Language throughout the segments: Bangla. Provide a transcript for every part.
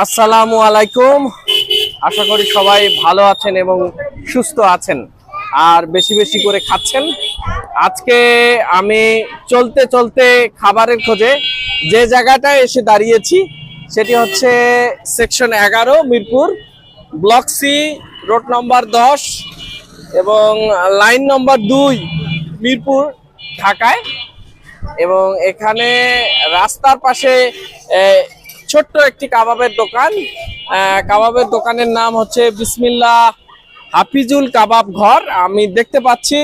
আসসালামু আলাইকুম। আশা করি সবাই ভালো আছেন এবং সুস্থ আছেন। আর বেশি বেশি করে খাচ্ছেন। আজকে আমি চলতে চলতে খাবারের খোঁজে যে জায়গাটায় এসে দাঁড়িয়েছি, সেটি হচ্ছে সেকশন এগারো, Mirpur, block C, road number দশ এবং লাইন নম্বর দুই, মিরপুর, ঢাকায়। এবং এখানে রাস্তার পাশে ছোট্ট একটি কাবাবের দোকান। কাবাবের দোকানের নাম হচ্ছে বিসমিল্লা হাফিজুল কাবাব ঘর। আমি দেখতে পাচ্ছি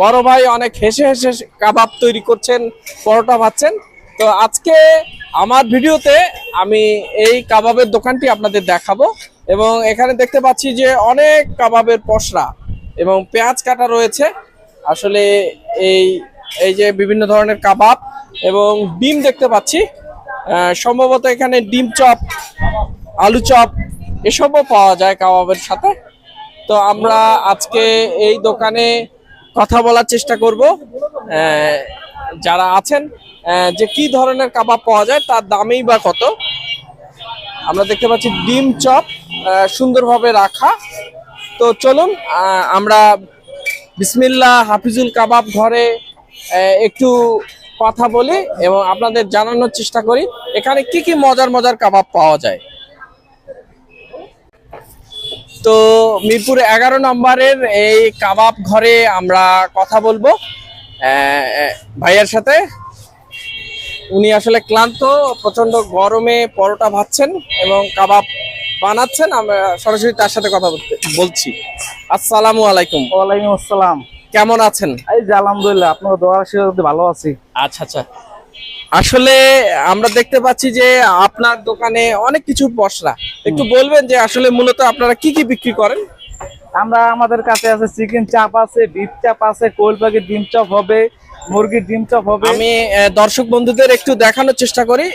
বড় ভাই অনেক হেসে হেসে কাবাব তৈরি করছেন, পরোটা ভাচ্ছেন তো আজকে আমার ভিডিওতে আমি এই কাবাবের দোকানটি আপনাদের দেখাবো এবং এখানে দেখতে পাচ্ছি যে অনেক কাবাবের পসরা এবং পেঁয়াজ কাটা রয়েছে। আসলে এই এই যে বিভিন্ন ধরনের কাবাব এবং ডিম দেখতে পাচ্ছি। সম্ভবত এখানে ডিম চপ, আলু চপ এসবও পাওয়া যায় কাবাবের সাথে। তো আমরা আজকে এই দোকানে কথা বলার চেষ্টা করব। যারা আছেন যে কি ধরনের কাবাব পাওয়া যায়, তার দামেই বা কত। আমরা দেখতে পাচ্ছি ডিম চপ সুন্দরভাবে রাখা। তো চলুন আমরা বিসমিল্লা হাফিজুল কাবাব ঘরে একটু কথা বলি এবং আপনাদের জানানোর চেষ্টা করি, এখানে কি কি মজার মজার কাবাব পাওয়া যায়? তো মিরপুর এগারো নম্বরের এই কাবাব ঘরে আমরা কথা বলব। ভাইয়ার সাথে। উনি আসলে ক্লান্ত প্রচণ্ড গরমে পরোটা ভাজছেন এবং কাবাব বানাচ্ছেন। আমরা সরাসরি তার সাথে কথা বলতে বলছি। আসসালামু আলাইকুম। ওয়ালাইকুম আসসালাম। কেমন আছেন? এই যে আলহামদুলিল্লাহ আপনার দোয়া আশীর্বাদে ভালো আছি। আচ্ছা আচ্ছা। আসলে আমরা দেখতে পাচ্ছি যে আপনার দোকানে অনেক কিছু পশরা একটু বলবেন যে আসলে মূলত আপনারা কি কি বিক্রি করেন? আমরা আমাদের কাছে আছে চিকেন চাপ আছে বিফ চাপ আছে কোল পাখি ডিম চাপ হবে মুরগির ডিম চপ হবে। আমি দর্শক বন্ধুদের একটু দেখানোর চেষ্টা করি।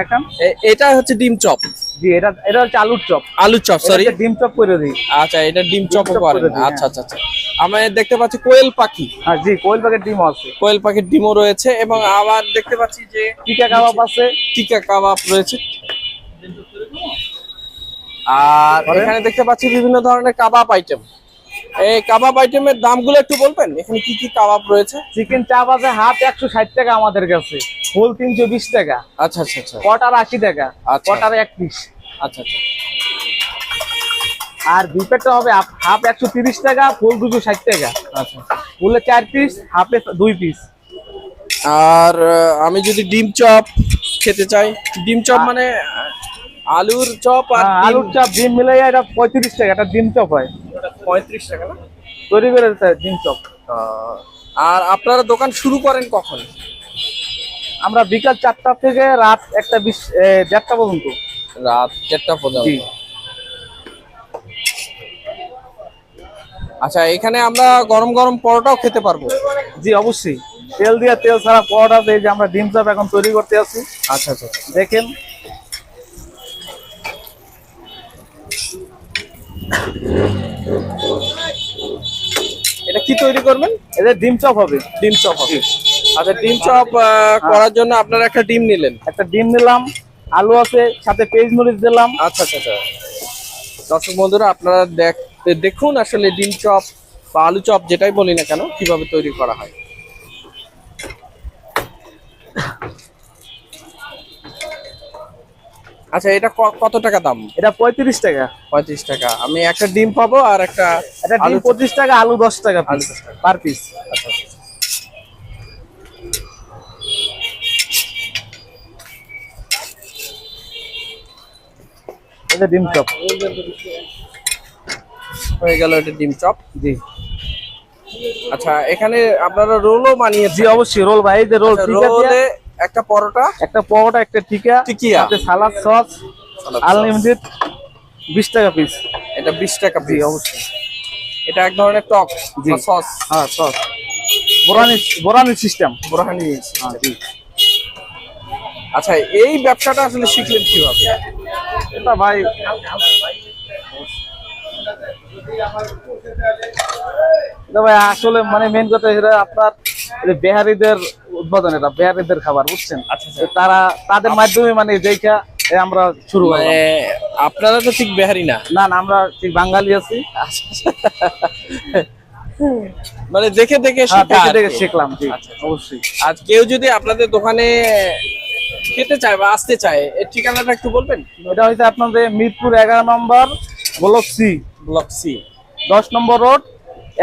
দেখান। এটা হচ্ছে ডিম চপ। জি এটা এটা হচ্ছে আলুর চপ। আলু চপ সরি ডিম চপ করে দিই। আচ্ছা এটা ডিম চপ চপ করে আচ্ছা আচ্ছা আচ্ছা। আমি দেখতে পাচ্ছি কোয়েল পাখি। হ্যাঁ জি কোয়েল পাখির ডিম আছে। কোয়েল পাখির ডিমও রয়েছে এবং আবার দেখতে পাচ্ছি যে টিকা কাবাব আছে। টিকা কাবাব রয়েছে। আর এখানে দেখতে পাচ্ছি বিভিন্ন ধরনের কাবাব আইটেম এই কাবাব আইটেমের দামগুলো একটু বলবেন? এখানে কি কি কাবাব রয়েছে? চিকেন চাপ আছে হাফ একশো ষাট টাকা আমাদের কাছে। ফুল তিনশো বিশ টাকা। আচ্ছা আচ্ছা আচ্ছা। কটার আশি টাকা। আচ্ছা। কটার এক পিস। আচ্ছা আচ্ছা। আর বিপেটটা হবে হাফ- হাফ একশো তিরিশ টাকা ফুল দুশো ষাট টাকা। আচ্ছা। ফুলে চার পিস হাফে দুই পিস। আর আমি যদি ডিম চপ খেতে চাই ডিম চপ মানে আলুর চপ আর হ্যাঁ, আলুর চপ ডিম মিলে এটা পঁয়ত্রিশ টাকা এটা ডিম চপ হয়। পঁয়ত্রিশ টাকা না? তৈরি করে ডিম চপ আর আপনারা দোকান শুরু করেন কখন? আমরা বিকাল চারটা থেকে রাত একটা বিশ দেড়টা পর্যন্ত। রাত দেড়টা পর্যন্ত। আচ্ছা এখানে আমরা গরম গরম পরোটাও খেতে পারব? জি অবশ্যই। তেল দিয়ে তেল ছাড়া পরোটা এই যে আমরা ডিম চপ এখন তৈরি করতে আছি আচ্ছা আচ্ছা। দেখেন। এটা কি তৈরি করবেন? এদের ডিম চপ হবে। ডিম চপ হবে। আচ্ছা ডিম চপ করার জন্য আপনারা একটা ডিম নিলেন। একটা ডিম নিলাম আলু আছে সাথে পেঁয়াজ মরিচ দিলাম। আচ্ছা আচ্ছা আচ্ছা। দর্শক বন্ধুরা আপনারা দেখ দেখুন আসলে ডিম চপ বা আলু চপ যেটাই বলি না কেন কীভাবে তৈরি করা হয়। আচ্ছা এটা কত টাকা দাম? এটা পঁয়ত্রিশ টাকা। পঁয়ত্রিশ টাকা। আমি একটা ডিম পাবো আর একটা এটা ডিম পঁচিশ টাকা আলু দশ টাকা পার পিস আচ্ছা, আচ্ছা। এটা ডিম চপ। হয়ে গেল এটা ডিম চপ? জি। আচ্ছা এখানে আপনারা রোলও বানিয়েছি জি অবশ্যই রোল ভাই যে রোল রোলে দিয়ে একটা পরোটা একটা পরোটা একটা টিকা টিকিয়া। সালাদ সস আনলিমিটেড বিশ টাকা পিস এটা বিশ টাকা piece। অবশ্যই। এটা এক ধরনের টক। সস। হ্যাঁ সস। বোরানি বোরানি সিস্টেম বোরহানি হ্যাঁ আচ্ছা এই ব্যবসাটা আসলে শিখলেন কীভাবে? এটা ভাই ভাই আসলে মানে মেন কথা এটা আপনার বেহারিদের উদ্বোধন এটা বেহারিদের খাবার বুঝছেন? আচ্ছা, আচ্ছা। তারা তাদের মাধ্যমে মানে এই আমরা শুরু মানে আপনারা তো ঠিক বেহারি না? না না আমরা ঠিক বাঙালি আছি। মানে দেখে দেখে হ্যাঁ, দেখে দেখে শিখলাম জি আচ্ছা, অবশ্যই। আর কেউ যদি আপনাদের দোকানে খেতে চায় বা আসতে চায় এর ঠিকানাটা একটু বলবেন? এটা হচ্ছে আপনাদের মিরপুর এগারো number block C. Block C. দশ নম্বর রোড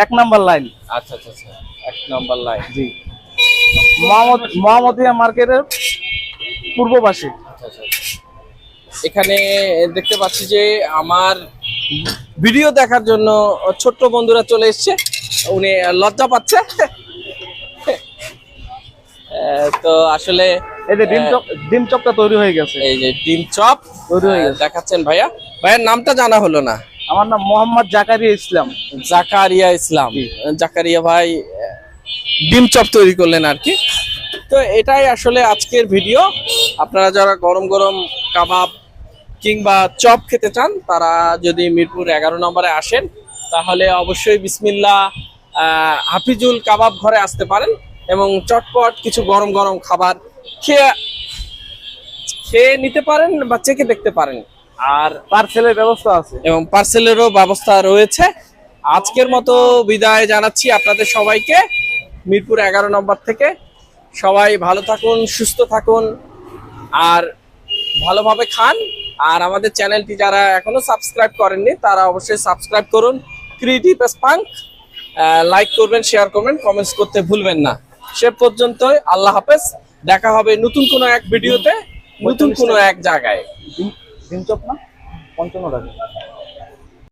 এক নম্বর লাইন। আচ্ছা আচ্ছা আচ্ছা। এক নম্বর লাইন। জি। মোহাম্মদ মোহাম্মদিয়া মার্কেটের পূর্ব পাশে আচ্ছা, আচ্ছা, আচ্ছা। এখানে দেখতে পাচ্ছি যে আমার ভিডিও দেখার জন্য ছোট্ট বন্ধুরা চলে এসছে। উনি লজ্জা পাচ্ছে। তো আসলে এই যে ডিম চপ ডিম চপটা তৈরি হয়ে গেছে। এই যে ডিম চপ তৈরি হয়ে গেছে। দেখাচ্ছেন ভাইয়া। ভাইয়ের নামটা জানা হলো না। আমার নাম মোহাম্মদ জাকারিয়া ইসলাম। জাকারিয়া ইসলাম। জাকারিয়া ভাই ডিম চপ তৈরি করলেন আর কি। তো এটাই আসলে আজকের ভিডিও। আপনারা যারা গরম গরম কাবাব কিংবা চপ খেতে চান তারা যদি মিরপুর এগারো নম্বরে আসেন তাহলে অবশ্যই বিসমিল্লা হাফিজুল কাবাব ঘরে আসতে পারেন এবং চটপট কিছু গরম গরম খাবার খেয়ে খেয়ে নিতে পারেন বা চেখে দেখতে পারেন। আর পার্সেলের ব্যবস্থা আছে। এবং পার্সেলেরও ব্যবস্থা রয়েছে। আজকের মতো বিদায় জানাচ্ছি আপনাদের সবাইকে। মিরপুর এগারো নম্বর থেকে। সবাই ভালো থাকুন সুস্থ থাকুন আর ভালোভাবে খান। আর আমাদের চ্যানেলটি যারা এখনও সাবস্ক্রাইব করেননি তারা অবশ্যই সাবস্ক্রাইব করুন। ক্রিয়েটিভ স্পাঙ্ক লাইক করবেন শেয়ার করবেন কমেন্টস করতে ভুলবেন না। সে পর্যন্তই আল্লাহ হাফেজ। দেখা হবে নতুন কোনো এক ভিডিওতে নতুন কোনো এক জায়গায়। ডিম চপ না পঞ্চান্ন টাকা।